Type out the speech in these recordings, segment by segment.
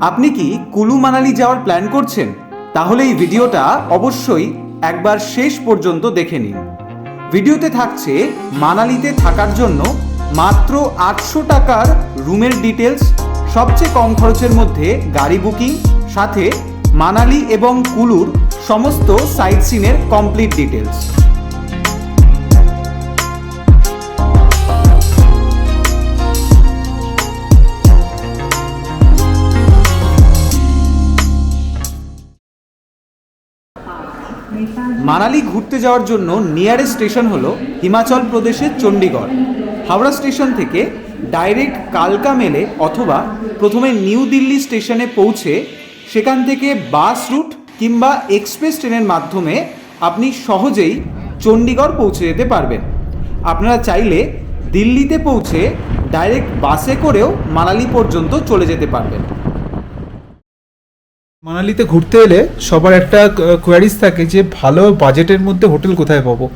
আপনি কি কুলু মানালি যাওয়ার প্ল্যান করছেন? তাহলে এই ভিডিওটা অবশ্যই একবার শেষ পর্যন্ত দেখে নিন। ভিডিওতে থাকছে মানালিতে থাকার জন্য মাত্র আটশো টাকার রুমের ডিটেলস সবচেয়ে কম খরচের মধ্যে গাড়ি বুকিং সাথে মানালি এবং কুলুর সমস্ত সাইট সিনের কমপ্লিট ডিটেলস মানালি ঘুরতে যাওয়ার জন্য নিয়ারেস্ট স্টেশন হলো হিমাচল প্রদেশের চণ্ডীগড়। হাওড়া স্টেশন থেকে ডাইরেক্ট কালকা মেলে অথবা প্রথমে নিউ দিল্লি স্টেশনে পৌঁছে সেখান থেকে বাস রুট কিংবা এক্সপ্রেস ট্রেনের মাধ্যমে আপনি সহজেই চণ্ডীগড় পৌঁছে যেতে পারবেন। আপনারা চাইলে দিল্লিতে পৌঁছে ডাইরেক্ট বাসে করেও মানালি পর্যন্ত চলে যেতে পারবেন। মানালিতে ঘুরতে এলে সবার একটা কোয়ারিজ থাকে যে ভালো বাজেটের মধ্যে হোটেল কোথায় পাবো?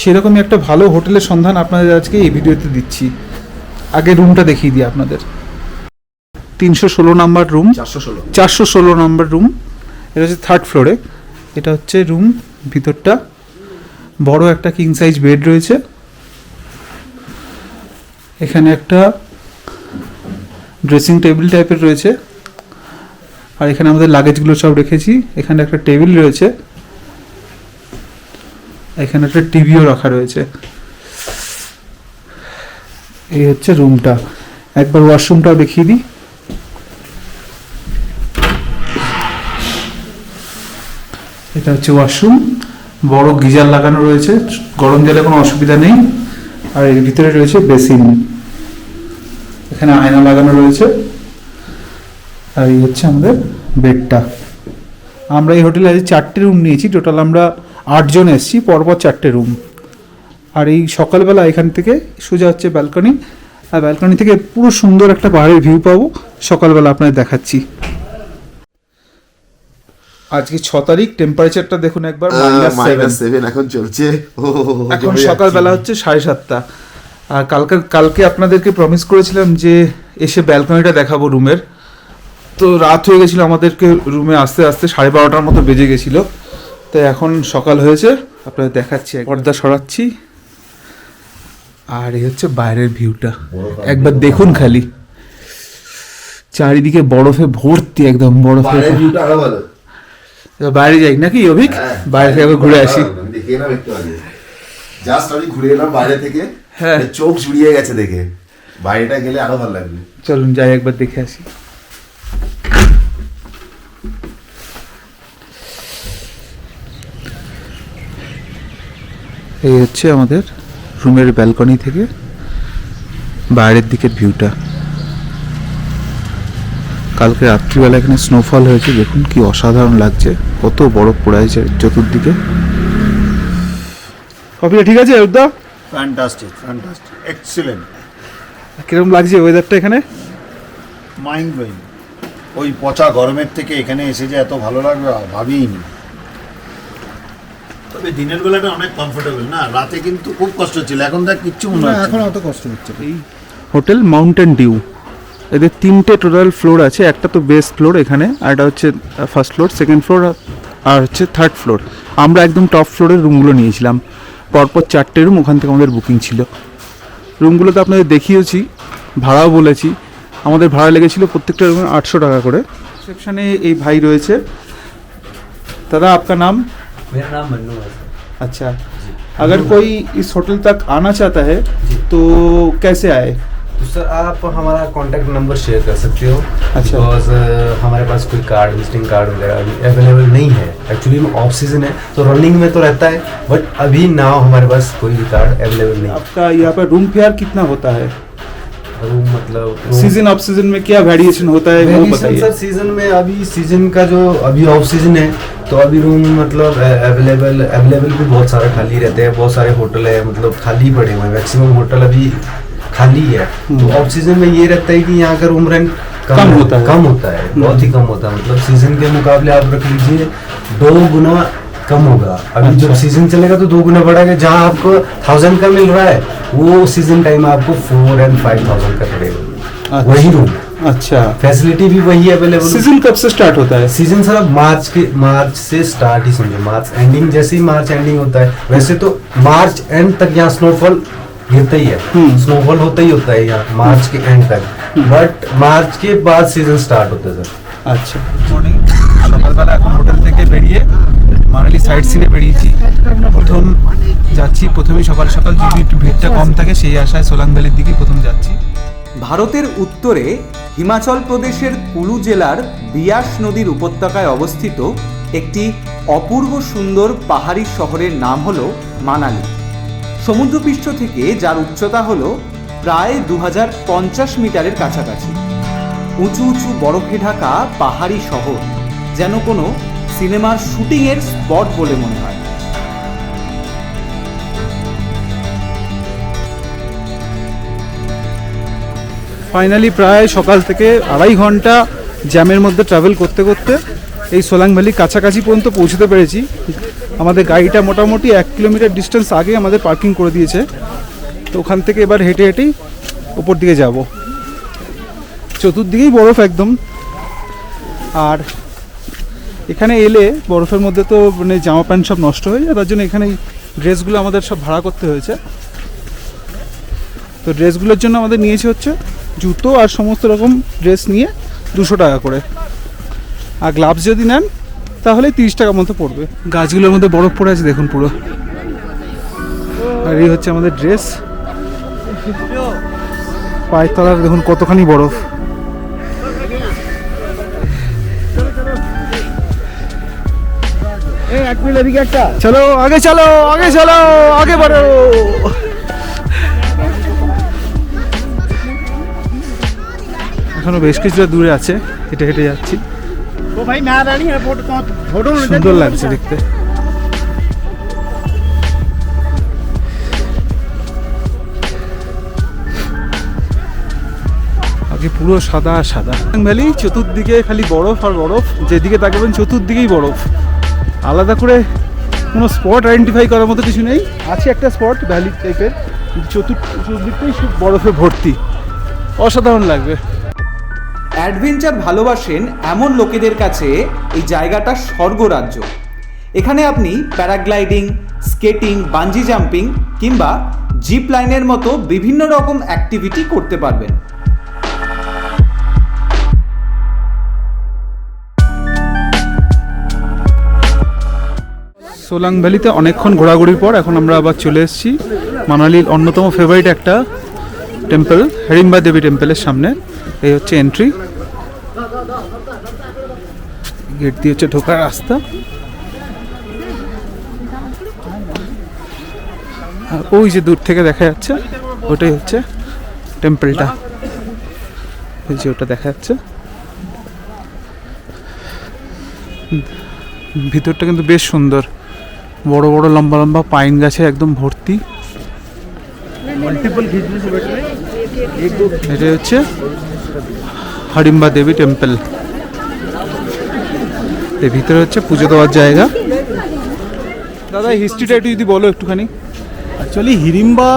সেরকমই একটা ভালো হোটেলের সন্ধান আপনাদের আজকে এই ভিডিওতে দিচ্ছি। আগে রুমটা দেখিয়ে দিই আপনাদের। তিনশো ষোলো নাম্বার রুম চারশো ষোলো। চারশো ষোলো নম্বর রুম এটা হচ্ছে থার্ড ফ্লোরে এটা হচ্ছে রুম ভিতরটা। বড় একটা কিং সাইজ বেড রয়েছে। এখানে একটা ড্রেসিং টেবিল টাইপের রয়েছে। আর এখানে আমাদের লাগেজগুলো সব রেখেছি। এখানে একটা টেবিল রয়েছে। এখানে একটা টিভিও রাখা রয়েছে। এই হচ্ছে রুমটা একবার ওয়াশরুমটাও দেখিয়ে দিই। এটা হচ্ছে ওয়াশরুম বড় গিজার লাগানো রয়েছে। গরম জলে কোনো অসুবিধা নেই। আর এর ভিতরে রয়েছে বেসিন এখানে আয়না লাগানো রয়েছে। আর এই হচ্ছে আমাদের বেডটা। আমরা এই হোটেলে আজ চারটে রুম নিয়েছি টোটাল আমরা আটজন এসেছি পরপর চারটে রুম আর এই সকালবেলা এখান থেকে সোজা হচ্ছে ব্যালকনি আর ব্যালকনি থেকে পুরো সুন্দর একটা পাহাড়ের ভিউ পাবো সকালবেলা আপনাদের দেখাচ্ছি। আজকে ছ তারিখ টেম্পারেচারটা দেখুন একবার মাইনাস সেভেন এখন চলছে। এখন সকালবেলা হচ্ছে সাড়ে সাতটা। আর কালকে কালকে আপনাদেরকে প্রমিস করেছিলাম যে এসে ব্যালকনিটা দেখাবো রুমের তো রাত হয়ে গেছিল আমাদেরকে রুমে আস্তে আস্তে সাড়ে বারোটার মতো বেজে গেছিল। তো এখন সকাল হয়েছে আপনাদের দেখাচ্ছি পর্দা সরাচ্ছি। আর এই হচ্ছে বাইরের ভিউটা একবার দেখুন খালি। চারিদিকে বরফে ভর্তি একদম বরফে বাইরে যাই নাকি অভিক? হ্যাঁ, বাইরে থেকে ঘুরে আসি। জাস্ট আমি ঘুরে এলাম বাইরে থেকে। হ্যাঁ। চোখ জুড়িয়ে গেছে দেখে। বাইরেটা গেলে আরও ভালো লাগবে। চলুন যাই একবার দেখে আসি। এই হচ্ছে আমাদের রুমের ব্যালকনি থেকে বাইরের দিকের ভিউটা। কালকে রাত্রিবেলা এখানে স্নোফল হয়েছে দেখুন কি অসাধারণ লাগছে কত বরফ পড়ে আছে চতুর্দিকে। কপিটা ঠিক আছে উদ্দা ফ্যান্টাস্টিক ফ্যান্টাস্টিক এক্সিলেন্ট কীরকম লাগছে ওয়েদারটা এখানে? মাইন্ড ব্লোয়িং ওই পচা গরমের থেকে এখানে এসে যে এত ভালো লাগবে ভাবিনি তবে দিনের বেলাটা অনেক কমফোর্টেবল না রাতে কিন্তু খুব কষ্ট ছিল। এখন দেখ কিচ্ছু মনে হচ্ছে এখন অত কষ্ট হচ্ছে এই হোটেল মাউন্টেন ডিউ এদের তিনটে টোটাল ফ্লোর আছে। একটা তো বেস্ট ফ্লোর এখানে আর এটা হচ্ছে ফার্স্ট ফ্লোর সেকেন্ড ফ্লোর আর হচ্ছে থার্ড ফ্লোর আমরা একদম টপ ফ্লোরের রুমগুলো নিয়েছিলাম। পরপর চারটে রুম ওখান থেকে আমাদের বুকিং ছিল। রুমগুলো তো আপনাদের দেখিয়েছি ভাড়াও বলেছি। আমাদের ভাড়া লেগেছিল প্রত্যেকটা রুমে আটশো টাকা করে। রিসেপশনে এই ভাই রয়েছে। দাদা আপনার নাম? मेरा नाम मन्नू है सर। अच्छा। अगर कोई इस होटल तक आना चाहता है तो कैसे आए? तो सर आप हमारा कांटेक्ट नंबर शेयर कर सकते हो। अच्छा। बिकॉज़ हमारे पास कोई कार्ड विजिटिंग कार्ड वगैरह अभी अवेलेबल नहीं है। एक्चुअली में ऑफ़ सीज़न है तो रनिंग में तो रहता है बट अभी नाउ हमारे पास कोई भी कार्ड अवेलेबल नहीं है। आपका यहाँ पर रूम फेयर कितना होता है? रूम मतलब सीज़न ऑफ़ सीज़न में क्या वेरिएशन होता है वो बताइए। सर सीज़न में अभी सीज़न का जो अभी ऑफ़ सीज़न है तो अभी रूम मतलब अवेलेबल अवेलेबल भी बहुत सारे खाली रहते हैं बहुत सारे होटल है मतलब खाली पड़े हुए हैं मैक्सिमम होटल अभी खाली है। तो ऑफ़ सीज़न में ये रहता है कि यहाँ का रूम रेंट कम, कम होता है। कम होता है बहुत ही कम होता है। मतलब सीज़न के मुकाबले आप रख लीजिए दो गुना कम होगा अभी जब अच्छा। सीजन चलेगा तो दो गुना बढ़ेगा जहाँ आपको थाउजेंड का मिल रहा है वो सीजन टाइम आपको फोर एंड फाइव थाउजेंड का पड़ेगा अच्छा। वही रूम अच्छा फैसिलिटी भी वही अवेलेबल सीजन कब से स्टार्ट होता है सीजन सर अब मार्च के मार्च से स्टार्ट ही समझो मार्च एंडिंग जैसे ही मार्च एंडिंग होता है वैसे तो मार्च एंड तक यहाँ स्नोफॉल गिरता ही है हम्म। स्नोफॉल होता ही होता है यहाँ मार्च के एंड तक बट मार्च के बाद सीजन स्टार्ट होता है सर আচ্ছা মর্নিং সকালবেলা এখন হোটেল থেকে বেরিয়ে মানালি সাইড সিনে বেরিয়েছি। প্রথম যাচ্ছি, প্রথমেই সকাল সকাল যদি একটু ভিড়টা কম থাকে, সেই আশায় সোলাং ভ্যালির দিকেই প্রথম যাচ্ছি। ভারতের উত্তরে হিমাচল প্রদেশের কুলু জেলার বিয়াস নদীর উপত্যকায় অবস্থিত একটি অপূর্ব সুন্দর পাহাড়ি শহরের নাম হলো মানালি। সমুদ্রপৃষ্ঠ থেকে যার উচ্চতা হল প্রায় দু হাজার পঞ্চাশ মিটারের কাছাকাছি। উঁচু উঁচু বরফে ঢাকা পাহাড়ি শহর, যেন কোনো সিনেমার শুটিংয়ের স্পট বলে মনে হয়। ফাইনালি প্রায় সকাল থেকে আড়াই ঘণ্টা জ্যামের মধ্যে ট্রাভেল করতে করতে এই সোলাং ভ্যালি কাছাকাছি পর্যন্ত পৌঁছতে পেরেছি। আমাদের গাড়িটা মোটামুটি এক কিলোমিটার ডিস্টেন্স আগে আমাদের পার্কিং করে দিয়েছে। তো ওখান থেকে এবার হেঁটে হেঁটেই ওপর দিকে যাব। চতুর্দিকেই বরফ একদম। আর এখানে এলে বরফের মধ্যে তো মানে জামা প্যান্ট সব নষ্ট হয়ে যায়, তার জন্য এখানে ড্রেসগুলো আমাদের সব ভাড়া করতে হয়েছে। তো ড্রেসগুলোর জন্য আমাদের নিয়েছে হচ্ছে জুতো আর সমস্ত রকম ড্রেস নিয়ে দুশো টাকা করে। আর গ্লাভস যদি নেন, তাহলে তিরিশ টাকা মতো পড়বে। গাছগুলোর মধ্যে বরফ পড়ে আছে, দেখুন পুরো। আর এই হচ্ছে আমাদের ড্রেস। পায়ের তলার দেখুন কতখানি বরফ। চলো আগে চলো আগে চলো আগে বাড়ো। এখনও বেশ কিছুটা দূরে আছে হেঁটে হেঁটে যাচ্ছি। সুন্দর লাগছে দেখতে। আগে পুরো সাদা সাদা। ভ্যালি চতুর্দিকে খালি বরফ আর বরফ যেদিকে তাকাবেন চতুর্দিকেই বরফ। আলাদা করে কোনো স্পট আইডেন্টিফাই করার মতো কিছু নেই। আছে একটা স্পট ভ্যালি টাইপের চতুর্দিকটাই সব বরফে ভর্তি। অসাধারণ লাগবে। অ্যাডভেঞ্চার ভালোবাসেন এমন লোকেদের কাছে এই জায়গাটা স্বর্গরাজ্য। এখানে আপনি প্যারাগ্লাইডিং, স্কেটিং বাঞ্জি জাম্পিং কিংবা জিপ লাইনের মতো বিভিন্ন রকম অ্যাক্টিভিটি করতে পারবেন। সোলাং ভ্যালিতে অনেকক্ষণ ঘোরাঘুরির পর এখন আমরা আবার চলে এসেছি মানালির অন্যতম ফেভারিট একটা টেম্পল হেরিম্বা দেবী টেম্পলের সামনে। এই হচ্ছে এন্ট্রি গেট দিয়ে হচ্ছে ঢোকার রাস্তা। ওই যে দূর থেকে দেখা যাচ্ছে, ওটাই হচ্ছে টেম্পলটা ওই যে ওটা দেখা যাচ্ছে। ভিতরটা কিন্তু বেশ সুন্দর। বড় বড় লম্বা লম্বা পাইন গাছে একদম ভর্তি। এটা হচ্ছে হরিম্বা দেবী টেম্পল। এর ভিতরে হচ্ছে পুজো দেওয়ার জায়গা। দাদা হিস্ট্রিটা একটু যদি বলো একটুখানি। অ্যাকচুয়ালি হিড়িম্বা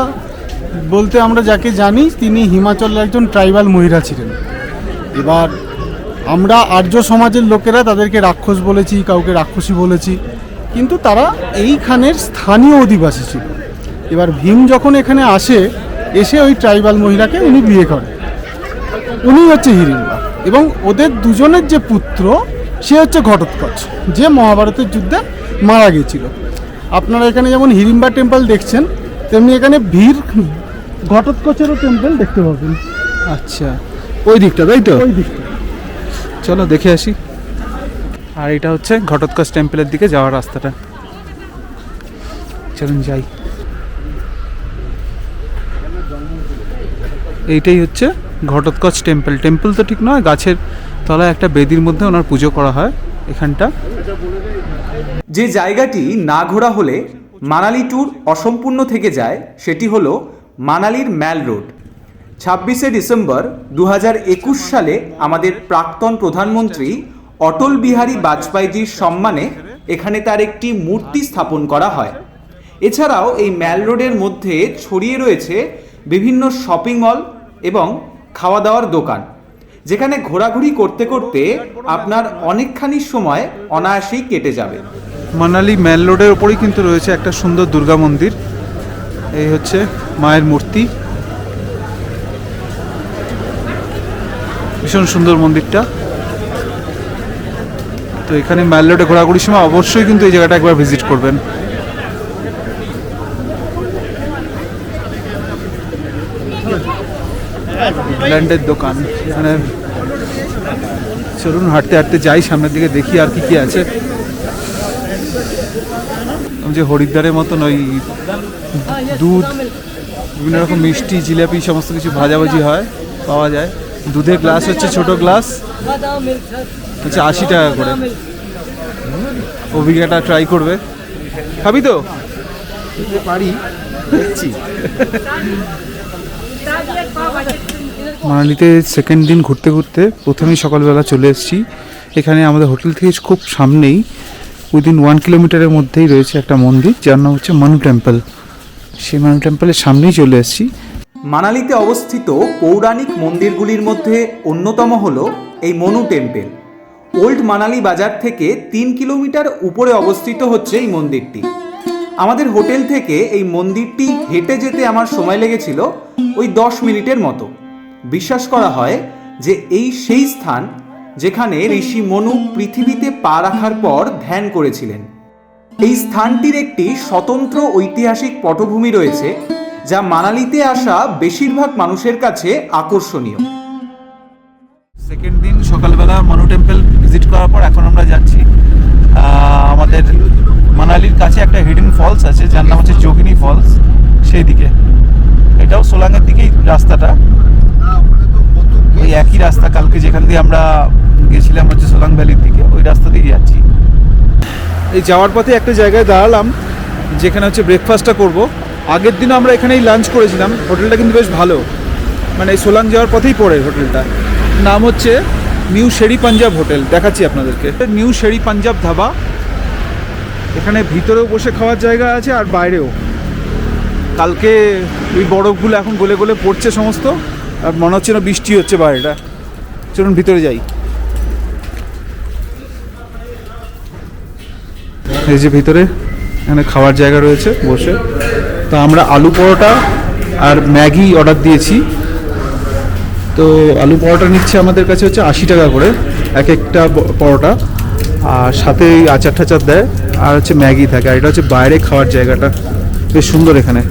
বলতে আমরা যাকে জানি তিনি হিমাচলের একজন ট্রাইবাল মহিলা ছিলেন। এবার আমরা আর্য সমাজের লোকেরা তাদেরকে রাক্ষস বলেছি কাউকে রাক্ষসী বলেছি। কিন্তু তারা এইখানের স্থানীয় অধিবাসী ছিল। এবার ভীম যখন এখানে আসে এসে ওই ট্রাইবাল মহিলাকে উনি বিয়ে করেন। উনি হচ্ছে হিড়িম্বা এবং ওদের দুজনের যে পুত্র সে হচ্ছে ঘটোৎকচ যে মহাভারতের যুদ্ধে মারা গিয়েছিল। আপনারা এখানে যেমন হিরিম্বা টেম্পল দেখছেন তেমনি এখানে ভীর ঘটোৎকচেরও টেম্পল দেখতে পাবেন। আচ্ছা ওই দিকটা তাই তো? ওই দিকটা। চলো দেখে আসি। আর এটা হচ্ছে ঘটোৎকচ টেম্পলের দিকে যাওয়ার রাস্তাটা। চলুন যাই। এইটাই হচ্ছে ঘটোৎকচ টেম্পল। টেম্পল তো ঠিক নয়, গাছের তলায় একটা বেদির মধ্যে ওনার পুজো করা হয় এখানটা। যে জায়গাটি না ঘোরা হলে মানালি ট্যুর অসম্পূর্ণ থেকে যায়, সেটি হলো মানালির ম্যাল রোড। ছাব্বিশে ডিসেম্বর দু সালে আমাদের প্রাক্তন প্রধানমন্ত্রী অটল বিহারী বাজপেয়ীজির সম্মানে এখানে তার একটি মূর্তি স্থাপন করা হয়। এছাড়াও এই ম্যাল রোডের মধ্যে ছড়িয়ে রয়েছে বিভিন্ন শপিং মল এবং খাওয়া দাওয়ার দোকান, যেখানে ঘোরাঘুরি করতে করতে আপনার অনেকখানি সময় অনায়াসেই কেটে যাবে। মানালি মেন রোডের ওপরেই কিন্তু রয়েছে একটা সুন্দর দুর্গা মন্দির। এই হচ্ছে মায়ের মূর্তি। ভীষণ সুন্দর মন্দিরটা। তো এখানে মেন রোডে ঘোরাঘুরির সময় অবশ্যই কিন্তু এই জায়গাটা একবার ভিজিট করবেন। ল্যান্ডের দোকান, এখানে চলুন হাঁটতে হাঁটতে যাই, সামনের দিকে দেখি আর কি কি আছে। যে হরিদ্বারের মতন ওই দুধ, বিভিন্ন রকম মিষ্টি, জিলাপি, সমস্ত কিছু ভাজাভাজি হয়, পাওয়া যায়। দুধের গ্লাস হচ্ছে ছোট গ্লাস হচ্ছে আশি টাকা করে। অভিজ্ঞতা ট্রাই করবে। খাবি তো? পারি দেখছি। মানালিতে সেকেন্ড দিন ঘুরতে ঘুরতে প্রথমেই সকালবেলা চলে এসেছি। এখানে আমাদের হোটেল থেকে খুব সামনেই উইদিন ওয়ান কিলোমিটারের মধ্যেই রয়েছে একটা মন্দির যার নাম হচ্ছে মানু টেম্পল সেই মানু টেম্পলের সামনেই চলে এসেছি। মানালিতে অবস্থিত পৌরাণিক মন্দিরগুলির মধ্যে অন্যতম হল এই মনু টেম্পেল ওল্ড মানালি বাজার থেকে তিন কিলোমিটার উপরে অবস্থিত হচ্ছে এই মন্দিরটি। আমাদের হোটেল থেকে এই মন্দিরটি হেঁটে যেতে আমার সময় লেগেছিল ওই দশ মিনিটের মতো। বিশ্বাস করা হয় যে এই সেই স্থান যেখানে ঋষি মনু পৃথিবীতে পা রাখার পর ধ্যান করেছিলেন। এই স্থানটির একটি স্বতন্ত্র ঐতিহাসিক পটভূমি রয়েছে, যা মানালিতে আসা বেশিরভাগ মানুষের কাছে আকর্ষণীয়। সেকেন্ড দিন সকালবেলা মানু টেম্পল ভিজিট করার পর এখন আমরা যাচ্ছি। আমাদের মানালির কাছে একটা হিডেন ফলস আছে, যার নাম হচ্ছে যোগিনী ফলস সেই দিকে এটাও সোলাংয়ের দিকেই রাস্তাটা। ওই একই রাস্তা কালকে যেখান দিয়ে আমরা গেছিলাম হচ্ছে সোলাং ভ্যালির দিকে, ওই রাস্তা দিয়ে যাচ্ছি। এই যাওয়ার পথে একটা জায়গায় দাঁড়ালাম, যেখানে হচ্ছে ব্রেকফাস্টটা করব। আগের দিনও আমরা এখানেই লাঞ্চ করেছিলাম, হোটেলটা কিন্তু বেশ ভালো। মানে সোলাং যাওয়ার পথেই পড়ে হোটেলটা। নাম হচ্ছে নিউ শেরি পাঞ্জাব হোটেল, দেখাচ্ছি আপনাদেরকে। নিউ শেরি পাঞ্জাব ধাবা, এখানে ভিতরেও বসে খাওয়ার জায়গা আছে আর বাইরেও। কালকে ওই বরফগুলো এখন গলে গলে পড়ছে সমস্ত, আর মনে হচ্ছে না বৃষ্টি হচ্ছে বাইরেটা। চলুন ভিতরে যাই। এই যে ভিতরে, এখানে খাওয়ার জায়গা রয়েছে বসে। তো আমরা আলু পরোটা আর ম্যাগি অর্ডার দিয়েছি। তো আলু পরোটা নিচ্ছে আমাদের কাছে হচ্ছে আশি টাকা করে, এক একটা পরোটা। আর সাথে আচার টাচার দেয়, আর হচ্ছে ম্যাগি থাকে, আর এটা হচ্ছে বাইরে খাওয়ার জায়গাটা। বেশ সুন্দর এখানে।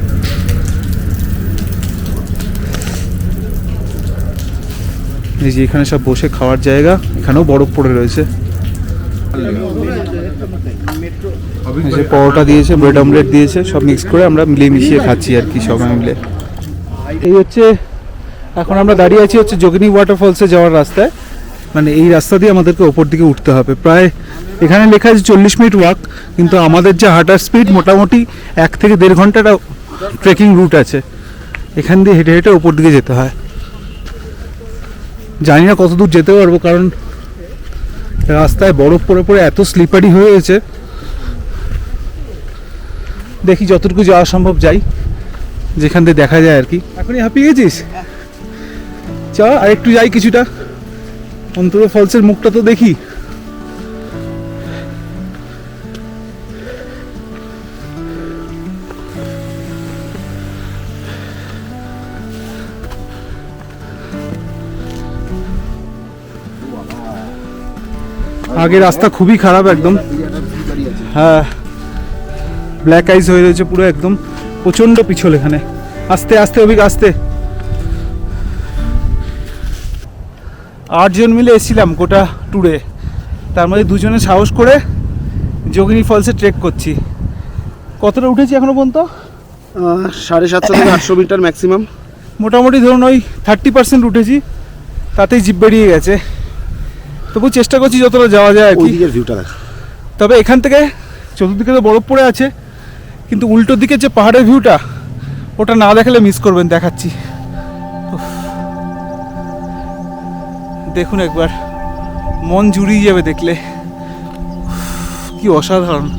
এই যে এখানে সব বসে খাওয়ার জায়গা, এখানেও বরফ পড়ে রয়েছে। পরোটা দিয়েছে, ব্রেড অমলেট দিয়েছে, সব মিক্স করে আমরা মিলিয়ে মিশিয়ে খাচ্ছি আর কি সবাই মিলে। এই হচ্ছে এখন আমরা দাঁড়িয়ে আছি হচ্ছে যোগিনী ওয়াটারফলসে যাওয়ার রাস্তায়। মানে এই রাস্তা দিয়ে আমাদেরকে ওপর দিকে উঠতে হবে। প্রায় এখানে লেখা আছে চল্লিশ মিনিট ওয়াক কিন্তু আমাদের যে হাঁটার স্পিড মোটামুটি এক থেকে দেড় ঘন্টাটা ট্রেকিং রুট আছে। এখান দিয়ে হেঁটে হেঁটে ওপর দিকে যেতে হয়। জানি না কত দূর যেতে পারব, কারণ রাস্তায় বরফ পড়ে পড়ে এত স্লিপারি হয়ে গেছে দেখি যতটুকু যাওয়া সম্ভব যাই। যেখান দিয়ে দেখা যায় আর কি। এখনই হাঁপিয়ে গেছিস? চ, আর একটু যাই কিছুটা। অন্তর ফলসের মুখটা তো দেখি। আগে রাস্তা খুবই খারাপ একদম। হ্যাঁ ব্ল্যাক আইস হয়ে রয়েছে পুরো একদম। প্রচণ্ড পিছল এখানে। আস্তে আস্তে, অভিক, আস্তে। আটজন মিলে এসেছিলাম গোটা ট্যুরে তার মধ্যে দুজনে সাহস করে যোগিনী ফলসে ট্রেক করছি। কতটা উঠেছি এখনও পর্যন্ত? সাড়ে সাতশো থেকে আটশো মিটার ম্যাক্সিমাম মোটামুটি ধরুন ওই থার্টি পার্সেন্ট উঠেছি তাতেই জিপ বেরিয়ে গেছে। তবু চেষ্টা করছি যতটা যাওয়া যায় আর ওই কি ভিউটা তবে এখান থেকে চতুর্দিকে তো বরফ পড়ে আছে কিন্তু উল্টো দিকে যে পাহাড়ের ভিউটা ওটা না দেখালে মিস করবেন দেখাচ্ছি। দেখুন একবার। মন জুড়িয়ে যাবে দেখলে। কি অসাধারণ।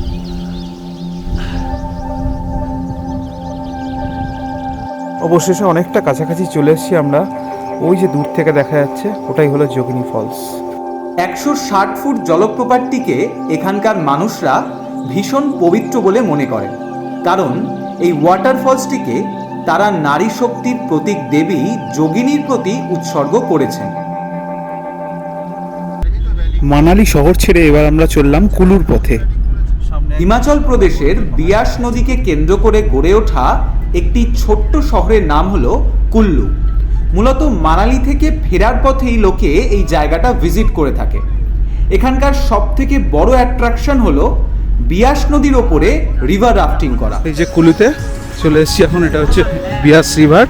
অবশেষে অনেকটা কাছাকাছি চলে এসেছি আমরা। ওই যে দূর থেকে দেখা যাচ্ছে ওটাই হলো যোগিনী ফলস। একশো ষাট ফুট জলপ্রপাতটিকে এখানকার মানুষরা ভীষণ পবিত্র বলে মনে করেন। কারণ এই ওয়াটারফলসটিকে তারা নারী শক্তির প্রতীক দেবী যোগিনীর প্রতি উৎসর্গ করেছেন। মানালি শহর ছেড়ে এবার আমরা চললাম কুলুর পথে। হিমাচল প্রদেশের বিয়াস নদীকে কেন্দ্র করে গড়ে ওঠা একটি ছোট্ট শহরের নাম হলো কুল্লু। মূলত মানালি থেকে ফেরার পথেই লোকে এই জায়গাটা ভিজিট করে থাকে। এখানকার সব থেকে বড় অ্যাট্রাকশন হলো বিয়াস নদীর ওপরে রিভার রাফটিং করা। এই যে কুলুতে চলে এসেছি এখন এটা হচ্ছে বিয়াস রিভার।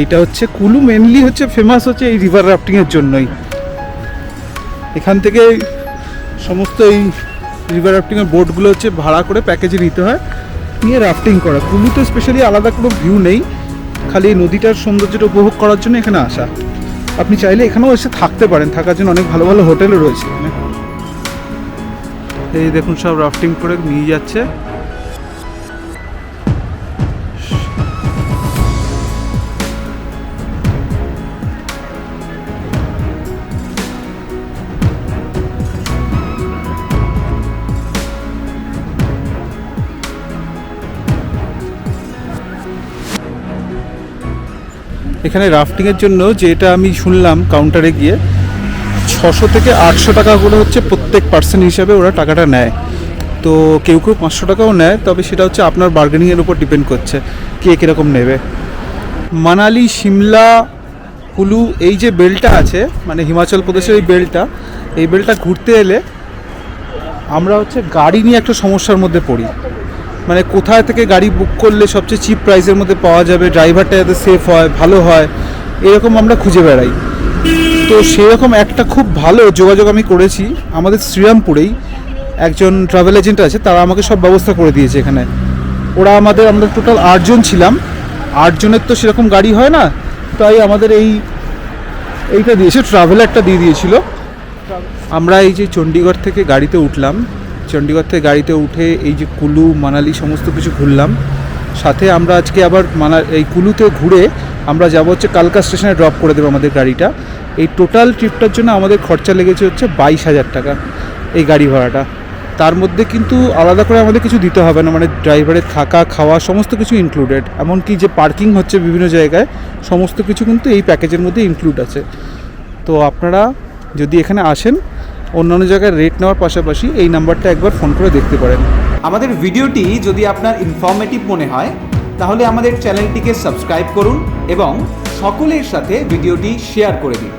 এইটা হচ্ছে কুলু মেনলি হচ্ছে ফেমাস হচ্ছে এই রিভার রাফটিংয়ের জন্যই। এখান থেকে সমস্ত এই রিভার রাফটিংয়ের বোটগুলো হচ্ছে ভাড়া করে প্যাকেজে নিতে হয়। নিয়ে রাফটিং করা। কুলুতে স্পেশালি আলাদা কোনো ভিউ নেই। খালি এই নদীটার সৌন্দর্যটা উপভোগ করার জন্য এখানে আসা। আপনি চাইলে এখানেও এসে থাকতে পারেন। থাকার জন্য অনেক ভালো ভালো হোটেলও রয়েছে এখানে। এই দেখুন সব রাফটিং করে নিয়ে যাচ্ছে। এখানে রাফটিংয়ের জন্য যেটা আমি শুনলাম কাউন্টারে গিয়ে, ছশো থেকে আটশো টাকা করে হচ্ছে প্রত্যেক পার্সন হিসাবে ওরা টাকাটা নেয়। তো কেউ কেউ পাঁচশো টাকাও নেয়, তবে সেটা হচ্ছে আপনার বার্গেনিংয়ের উপর ডিপেন্ড করছে, কে কীরকম নেবে। মানালি, সিমলা, কুলু, এই যে বেলটা আছে মানে হিমাচল প্রদেশের এই বেলটা এই বেলটা ঘুরতে এলে আমরা হচ্ছে গাড়ি নিয়ে একটা সমস্যার মধ্যে পড়ি। মানে কোথায় থেকে গাড়ি বুক করলে সবচেয়ে চিপ প্রাইসের মধ্যে পাওয়া যাবে? ড্রাইভারটা যাতে সেফ হয়, ভালো হয়, এরকম আমরা খুঁজে বেড়াই। তো সেরকম একটা খুব ভালো যোগাযোগ আমি করেছি আমাদের শ্রীরামপুরেই। একজন ট্রাভেল এজেন্ট আছে, তারা আমাকে সব ব্যবস্থা করে দিয়েছে এখানে। ওরা আমাদের, আমরা টোটাল আটজন ছিলাম। আটজনের তো সেরকম গাড়ি হয় না, তাই আমাদের এই, এইটা দিয়েছে ট্রাভেলারটা দিয়ে দিয়েছিল। আমরা এই যে চণ্ডীগড় থেকে গাড়িতে উঠলাম চণ্ডীগড় থেকে গাড়িতে উঠে এই যে কুলু, মানালি সমস্ত কিছু ঘুরলাম। সাথে আমরা আজকে আবার মানা, এই কুলুতে ঘুরে আমরা যাব হচ্ছে কালকা স্টেশনে ড্রপ করে দেবো আমাদের গাড়িটা। এই টোটাল ট্রিপটার জন্য আমাদের খরচা লেগেছে হচ্ছে বাইশ হাজার টাকা এই গাড়ি ভাড়াটা। তার মধ্যে কিন্তু আলাদা করে আমাদের কিছু দিতে হবে না মানে ড্রাইভারের থাকা, খাওয়া, সমস্ত কিছু ইনক্লুডেড এমনকি যে পার্কিং হচ্ছে বিভিন্ন জায়গায়, সমস্ত কিছু কিন্তু এই প্যাকেজের মধ্যে ইনক্লুড আছে। তো আপনারা যদি এখানে আসেন অন্যান্য জায়গায় রেট নেওয়ার পাশাপাশি এই নাম্বারটা একবার ফোন করে দেখতে পারেন। আমাদের ভিডিওটি যদি আপনার ইনফর্মেটিভ মনে হয়, তাহলে আমাদের চ্যানেলটিকে সাবস্ক্রাইব করুন এবং সকলের সাথে ভিডিওটি শেয়ার করে দিন।